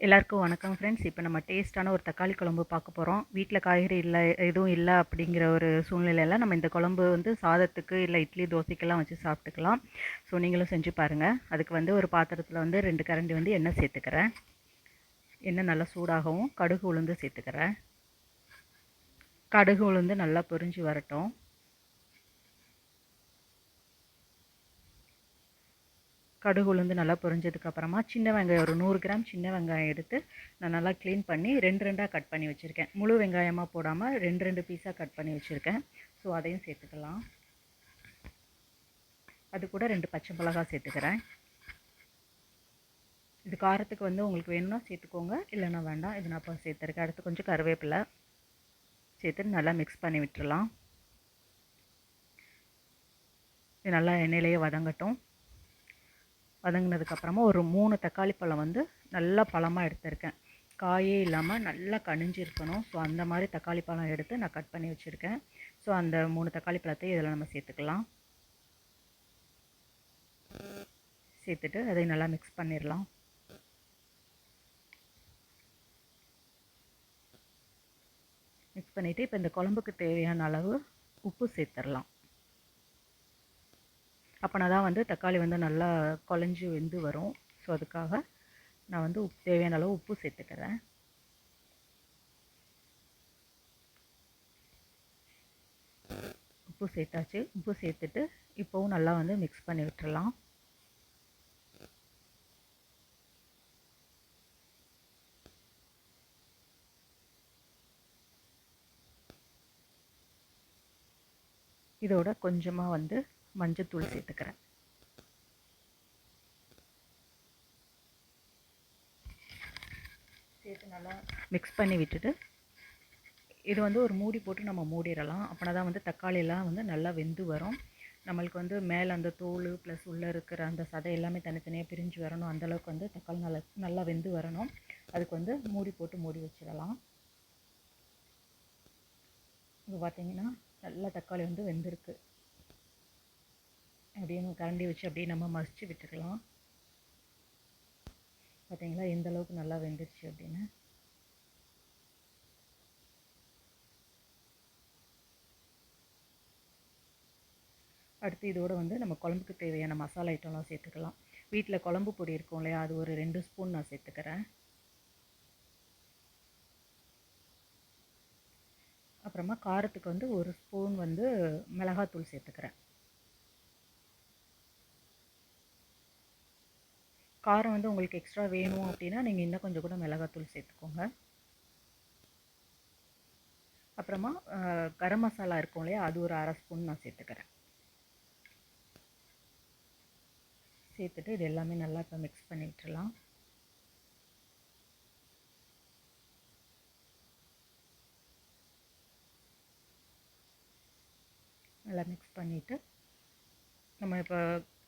எல்லாருக்கும் வணக்கம் ஃப்ரெண்ட்ஸ் இப்போ நம்ம டேஸ்ட்டான ஒரு தக்காளி குழம்பு பார்க்க போகிறோம் வீட்டில் காய்கறி இல்லை எதுவும் இல்லை அப்படிங்கிற ஒரு சூழ்நிலையில் நம்ம இந்த குழம்பு வந்து சாதத்துக்கு இல்லை இட்லி தோசைக்கெல்லாம் வச்சு சாப்பிட்டுக்கலாம். ஸோ நீங்களும் செஞ்சு பாருங்கள் அதுக்கு வந்து ஒரு பாத்திரத்தில் வந்து ரெண்டு கரண்டி வந்து எண்ணெய் சேர்த்துக்கிறேன். எண்ணெய் நல்லா சூடாகவும் கடுகு உளுந்து சேர்த்துக்கிறேன். கடுகு உளுந்து நல்லா பொரிஞ்சு வரட்டும். கடுகு உளுந்து நல்லா பொரிஞ்சதுக்கப்புறமா சின்ன வெங்காயம் ஒரு நூறு கிராம் சின்ன வெங்காயம் எடுத்து நான் நல்லா க்ளீன் பண்ணி ரெண்டு ரெண்டாக கட் பண்ணி வச்சுருக்கேன். முழு வெங்காயமாக போடாமல் ரெண்டு ரெண்டு பீஸாக கட் பண்ணி வச்சுருக்கேன். ஸோ அதையும் சேர்த்துக்கலாம். அது கூட ரெண்டு பச்சை மிளகா சேர்த்துக்கிறேன். இது காரத்துக்கு வந்து உங்களுக்கு வேணும்னா சேர்த்துக்கோங்க இல்லைன்னா வேண்டாம். இது நான் இப்போ சேர்த்துருக்கேன். அடுத்து கொஞ்சம் கருவேப்பிலை சேர்த்து நல்லா மிக்ஸ் பண்ணி விட்டுறலாம். இது நல்லா எண்ணெயிலேயே வதங்கட்டும். வதங்கினதுக்கப்புறமா ஒரு மூணு தக்காளி பழம் வந்து நல்லா பழமாக எடுத்திருக்கேன். காயே இல்லாமல் நல்லா கனிஞ்சு இருக்கணும் ஸோ அந்த மாதிரி தக்காளி பழம் எடுத்து நான் கட் பண்ணி வச்சுருக்கேன். ஸோ அந்த மூணு தக்காளி பழத்தை இதில் நம்ம சேர்த்துக்கலாம். சேர்த்துட்டு அதை நல்லா மிக்ஸ் பண்ணிடலாம் மிக்ஸ் பண்ணிவிட்டு இப்போ இந்த குழம்புக்கு தேவையான அளவு உப்பு சேர்த்துடலாம் அப்போனா தான் வந்து தக்காளி வந்து நல்லா குழஞ்சி வெந்து வரும். ஸோ அதுக்காக நான் வந்து உப்பு தேவையான அளவு உப்பு சேர்த்துக்கிறேன். உப்பு சேர்த்தாச்சு. உப்பு சேர்த்துட்டு இப்போவும் நல்லா வந்து மிக்ஸ் பண்ணி விட்டுடலாம் இதோட கொஞ்சமாக வந்து மஞ்சத்தூள் சேர்த்துக்கிறேன். சேர்த்து நல்லா மிக்ஸ் பண்ணி விட்டுட்டு இது வந்து ஒரு மூடி போட்டு நம்ம மூடிடலாம். அப்படின்னா தான் வந்து தக்காளியெல்லாம் வந்து நல்லா வெந்து வரும். நம்மளுக்கு வந்து மேலே அந்த தோல் ப்ளஸ் உள்ளே இருக்கிற அந்த சதை எல்லாமே தனித்தனியாக பிரிஞ்சு வரணும். அந்தளவுக்கு வந்து தக்காளி நல்லா நல்லா வெந்து வரணும். அதுக்கு வந்து மூடி போட்டு மூடி வச்சிடலாம். இப்போ பார்த்தீங்கன்னா நல்லா தக்காளி வந்து வெந்திருக்கு. அப்படியே கரண்டி வச்சு அப்படியே நம்ம மசிச்சு விட்டுக்கலாம் பார்த்தீங்களா எந்த அளவுக்கு நல்லா வெந்துருச்சு அப்படின்னு. அடுத்து இதோடு வந்து நம்ம குழம்புக்கு தேவையான மசாலா ஐட்டம்லாம் சேர்த்துக்கலாம். வீட்டில் குழம்பு பொடி இருக்கும் இல்லையா? அது ஒரு ரெண்டு ஸ்பூன் நான் சேர்த்துக்கிறேன். அப்புறமா காரத்துக்கு வந்து ஒரு ஸ்பூன் வந்து மிளகாத்தூள் சேர்த்துக்கிறேன். காரம் வந்து உங்களுக்கு எக்ஸ்ட்ரா வேணும் அப்படின்னா நீங்கள் இன்னும் கொஞ்சம் கூட மிளகாத்தூள் சேர்த்துக்கோங்க. அப்புறமா கரம் மசாலா இருக்கும் இல்லையா? அது ஒரு அரை ஸ்பூன் நான் சேர்த்துக்கிறேன். சேர்த்துட்டு இது எல்லாமே நல்லா இப்போ மிக்ஸ் பண்ணிட்டுலாம் நல்லா மிக்ஸ் பண்ணிவிட்டு நம்ம இப்போ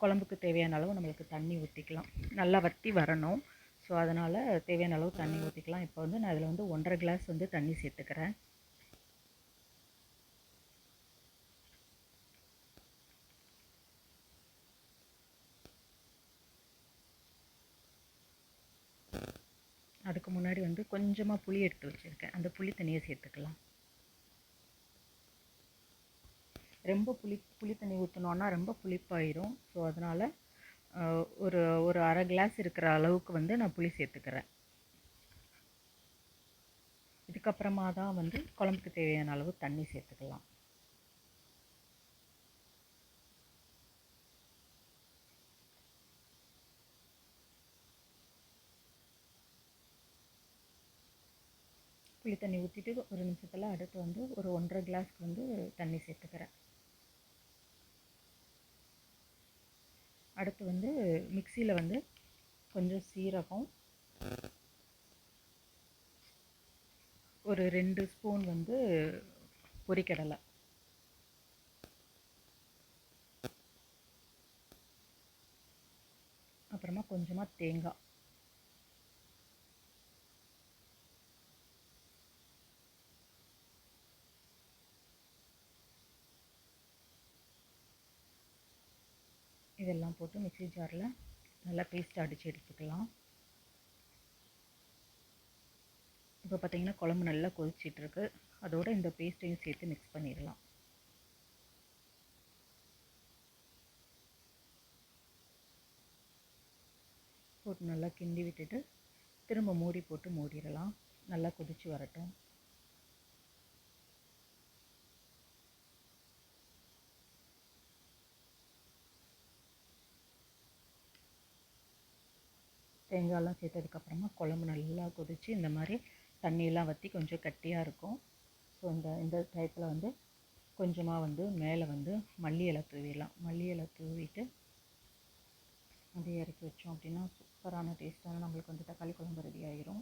குழம்புக்கு தேவையான அளவு நம்மளுக்கு தண்ணி ஊற்றிக்கலாம் நல்லா வற்றி வரணும். ஸோ அதனால் தேவையான அளவு தண்ணி ஊற்றிக்கலாம் இப்போ வந்து நான் இதில் வந்து ஒன்றரை கிளாஸ் வந்து தண்ணி சேர்த்துக்கிறேன். அதுக்கு முன்னாடி வந்து கொஞ்சமாக புளி எடுத்து வச்சுருக்கேன். அந்த புளி தண்ணியை சேர்த்துக்கலாம். ரொம்ப புளி புளி தண்ணி ஊற்றினோன்னா ரொம்ப புளிப்பாயிரும். ஸோ அதனால் ஒரு ஒரு அரை கிளாஸ் இருக்கிற அளவுக்கு வந்து நான் புளி சேர்த்துக்கிறேன். இதுக்கப்புறமா தான் வந்து குழம்புக்கு தேவையான அளவு தண்ணி சேர்த்துக்கலாம். புளி தண்ணி ஊற்றிட்டு ஒரு நிமிஷத்தில் அடுத்து வந்து ஒரு ஒன்றரை கிளாஸ்க்கு வந்து தண்ணி சேர்த்துக்கிறேன். அடுத்து வந்து மிக்சியில் வந்து கொஞ்சம் சீரகம் ஒரு ரெண்டு ஸ்பூன் வந்து பொரிக்கடலை. அப்புறமா கொஞ்சமாக தேங்காய். இதெல்லாம் போட்டு மிக்ஸி ஜாரில் நல்லா பேஸ்ட் அடித்து எடுத்துக்கலாம். இப்போ பார்த்தீங்கன்னா குழம்பு நல்லா கொதிச்சிட்ருக்கு. அதோட இந்த பேஸ்ட்டையும் சேர்த்து மிக்ஸ் பண்ணிடலாம். போட்டு நல்லா கிண்டி விட்டுட்டு திரும்ப மூடி போட்டு மூடிடலாம். நல்லா கொதித்து வரட்டும். தேங்காயெல்லாம் சேர்த்ததுக்கப்புறமா குழம்பு நல்லா கொதித்து இந்த மாதிரி தண்ணியெல்லாம் வற்றி கொஞ்சம் கட்டியாக இருக்கும். ஸோ இந்த இந்த டயத்தில் வந்து கொஞ்சமாக வந்து மேலே வந்து மல்லி இலை தூவிடலாம். மல்லி இலை தூவிட்டு அதை இறக்கி வச்சோம் அப்படின்னா சூப்பரான டேஸ்ட்டான நம்மளுக்கு வந்து தக்காளி குழம்பு ரெடி ஆகிரும்